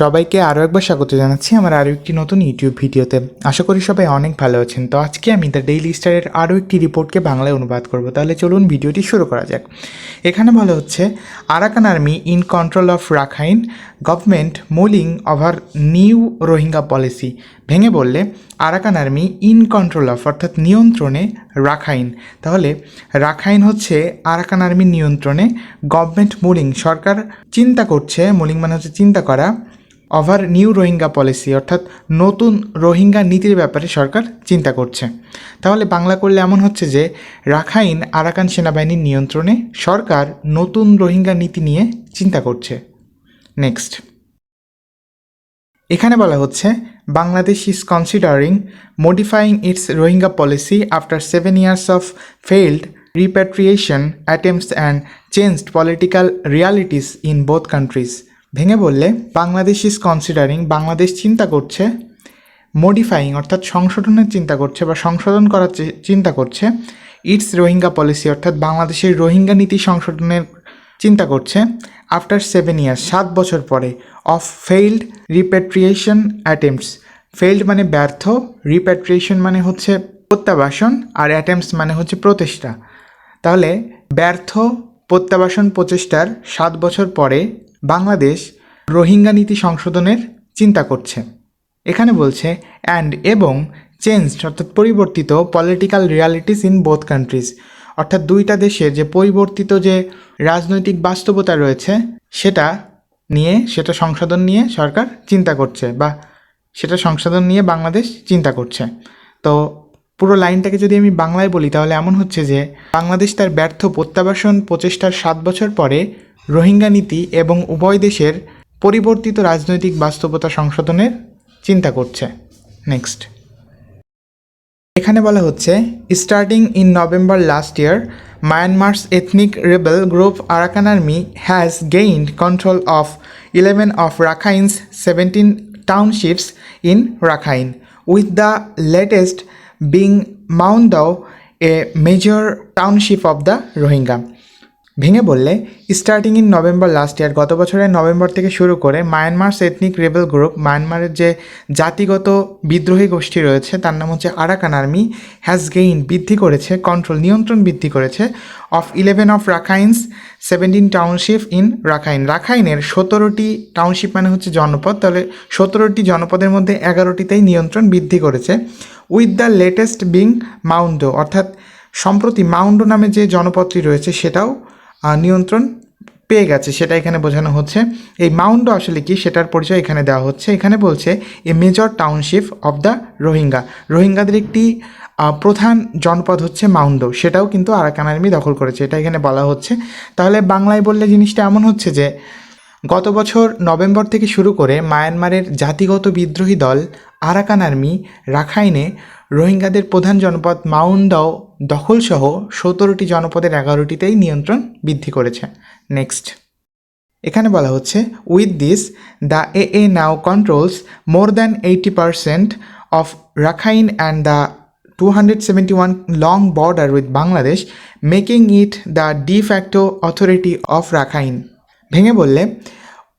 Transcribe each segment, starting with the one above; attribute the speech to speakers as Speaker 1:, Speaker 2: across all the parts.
Speaker 1: সবাইকে আরও একবার স্বাগত জানাচ্ছি আমার আরও একটি নতুন ইউটিউব ভিডিওতে। আশা করি সবাই অনেক ভালো আছেন। তো আজকে আমি দ্য ডেইলি স্টারের আরও একটি রিপোর্টকে বাংলায় অনুবাদ করব। তাহলে চলুন ভিডিওটি শুরু করা যাক। এখানে বলা হচ্ছে, Arakan army in control of Rakhine government mulling over new Rohingya policy ভেঙে বললে, Arakan army in control of অর্থাৎ নিয়ন্ত্রণে রাখাইন তাহলে রাখাইন হচ্ছে আরাকান আর্মির নিয়ন্ত্রণে গভর্নমেন্ট মুলিং সরকার চিন্তা করছে মুলিং মানে হচ্ছে চিন্তা করা। ওভার নিউ রোহিঙ্গা পলিসি অর্থাৎ নতুন রোহিঙ্গা নীতির ব্যাপারে সরকার চিন্তা করছে। তাহলে বাংলা করলে এমন হচ্ছে যে, রাখাইন আরাকান সেনাবাহিনীর নিয়ন্ত্রণে সরকার নতুন রোহিঙ্গা নীতি নিয়ে চিন্তা করছে। নেক্সট এখানে বলা হচ্ছে, Bangladesh is considering modifying its Rohingya policy after seven years of failed repatriation attempts and changed political realities in both countries ভেঙে বললে, বাংলাদেশ ইজ কনসিডারিং বাংলাদেশ চিন্তা করছে মডিফাইং অর্থাৎ সংশোধনের চিন্তা করছে বা সংশোধন করার চিন্তা করছে ইটস রোহিঙ্গা পলিসি অর্থাৎ বাংলাদেশের রোহিঙ্গা নীতি সংশোধনের চিন্তা করছে আফটার সেভেন ইয়ার্স সাত বছর পরে of failed repatriation attempts failed মানে ব্যর্থ রিপ্যাট্রিয়েশন মানে হচ্ছে প্রত্যাবাসন আর অ্যাটেম্পটস মানে হচ্ছে প্রচেষ্টা তাহলে, ব্যর্থ প্রত্যাবাসন প্রচেষ্টার সাত বছর পরে বাংলাদেশ রোহিঙ্গা নীতি সংশোধনের চিন্তা করছে। এখানে বলছে অ্যান্ড এবং চেঞ্জড অর্থাৎ পরিবর্তিত political realities in both countries অর্থাৎ দুইটা দেশের যে পরিবর্তিত যে রাজনৈতিক বাস্তবতা রয়েছে, সেটা নিয়ে, সেটা সংশোধন নিয়ে সরকার চিন্তা করছে বা সেটা সংশোধন নিয়ে বাংলাদেশ চিন্তা করছে। তো পুরো লাইনটাকে যদি আমি বাংলায় বলি, তাহলে এমন হচ্ছে যে বাংলাদেশ তার ব্যর্থ প্রত্যাবাসন প্রচেষ্টার সাত বছর পরে রোহিঙ্গা নীতি এবং উভয় দেশের পরিবর্তিত রাজনৈতিক বাস্তবতা সংশোধনের চিন্তা করছে। নেক্সট। এখানে বলা হচ্ছে starting in November last year Myanmar's ethnic rebel group Arakan army has gained control of eleven of Rakhine's seventeen townships in Rakhine with the latest being Maungdaw a major township of the Rohingya ভেঙে বললে, starting in November last year গত বছরের November থেকে শুরু করে মায়ানমারস ethnic rebel group মায়ানমারের যে জাতিগত বিদ্রোহী গোষ্ঠী রয়েছে, তার নাম হচ্ছে আরাকান আর্মি হ্যাজ গেইন বৃদ্ধি করেছে কন্ট্রোল নিয়ন্ত্রণ বৃদ্ধি করেছে of eleven of Rakhine's seventeen township in Rakhine রাখাইনের সতেরোটি টাউনশিপ মানে হচ্ছে জনপদ, তাহলে সতেরোটি জনপদের মধ্যে এগারোটিতেই নিয়ন্ত্রণ বৃদ্ধি করেছে। With the latest being Maungdaw অর্থাৎ সম্প্রতি মাউন্ডো নামে যে জনপদটি রয়েছে, সেটাও নিয়ন্ত্রণ পেয়ে গেছে, সেটা এখানে বোঝানো হচ্ছে। এই মাউন্ডো আসলে কি সেটার পরিচয় এখানে দেওয়া হচ্ছে। এখানে বলছে, a major township of the Rohingya. রোহিঙ্গাদের একটি প্রধান জনপদ হচ্ছে মাউন্ডো। সেটাও কিন্তু আরাকান আর্মি দখল করেছে, এটা এখানে বলা হচ্ছে। তাহলে বাংলায় বললে জিনিসটা এমন হচ্ছে যে গত বছর নভেম্বর থেকে শুরু করে মায়ানমারের জাতিগত বিদ্রোহী দল আরাকান আর্মি, রাখাইনে রোহিঙ্গাদের প্রধান জনপদ মাউন্ডাও দখলসহ সতেরোটি জনপদের এগারোটিতেই নিয়ন্ত্রণ বৃদ্ধি করেছে। নেক্সট। এখানে বলা হচ্ছে with this the a a now controls more than eighty percent of Rakhine and the two long border with Bangladesh making it the de facto authority of Rakhine ভেঙে বললে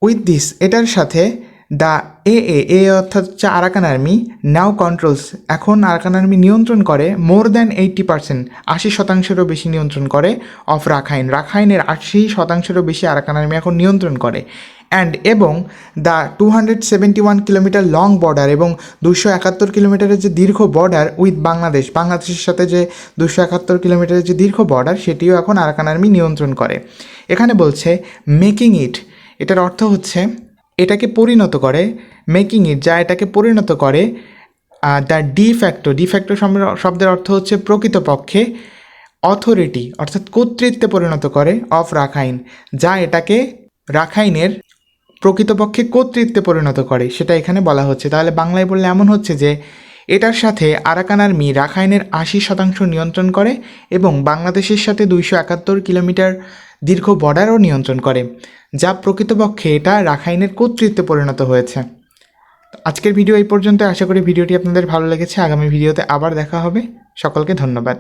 Speaker 1: উইথ দিস এটার সাথে the এ এ এ অর্থাৎ হচ্ছে Arakan army now controls এখন Arakan army নিয়ন্ত্রণ করে more than eighty percent আশি শতাংশেরও বেশি নিয়ন্ত্রণ করে অফ রাখাইন রাখাইনের আশি শতাংশেরও বেশি আরাকান আর্মি এখন নিয়ন্ত্রণ করে। অ্যান্ড এবং the two hundred seventy one kilometre long border এবং দুশো একাত্তর কিলোমিটারের যে দীর্ঘ বর্ডার উইথ বাংলাদেশ বাংলাদেশের সাথে যে দুশো একাত্তর কিলোমিটারের যে দীর্ঘ বর্ডার সেটিও এখন আরাকান আর্মি নিয়ন্ত্রণ করে। এখানে বলছে মেকিং ইট এটার অর্থ হচ্ছে, এটাকে পরিণত করে মেকিং ইট যা এটাকে পরিণত করে দ্য ডি ফ্যাক্টো ডি শব্দের অর্থ হচ্ছে প্রকৃতপক্ষে অথরিটি অর্থাৎ কর্তৃত্বে পরিণত করে অফ রাখাইন যা এটাকে রাখাইনের প্রকৃতপক্ষে কর্তৃত্বে পরিণত করে, সেটা এখানে বলা হচ্ছে। তাহলে বাংলায় বললে এমন হচ্ছে যে, এটার সাথে আরাকান আর্মি রাখাইনের আশি শতাংশ নিয়ন্ত্রণ করে এবং বাংলাদেশের সাথে দুইশো একাত্তর কিলোমিটার দীর্ঘ বর্ডারও নিয়ন্ত্রণ করে, যা প্রকৃতপক্ষে এটা রাখাইনের কর্তৃত্বে পরিণত হয়েছে। আজকের ভিডিও এই পর্যন্ত। আশা করি ভিডিওটি আপনাদের ভালো লেগেছে। আগামী ভিডিওতে আবার দেখা হবে। সকলকে ধন্যবাদ।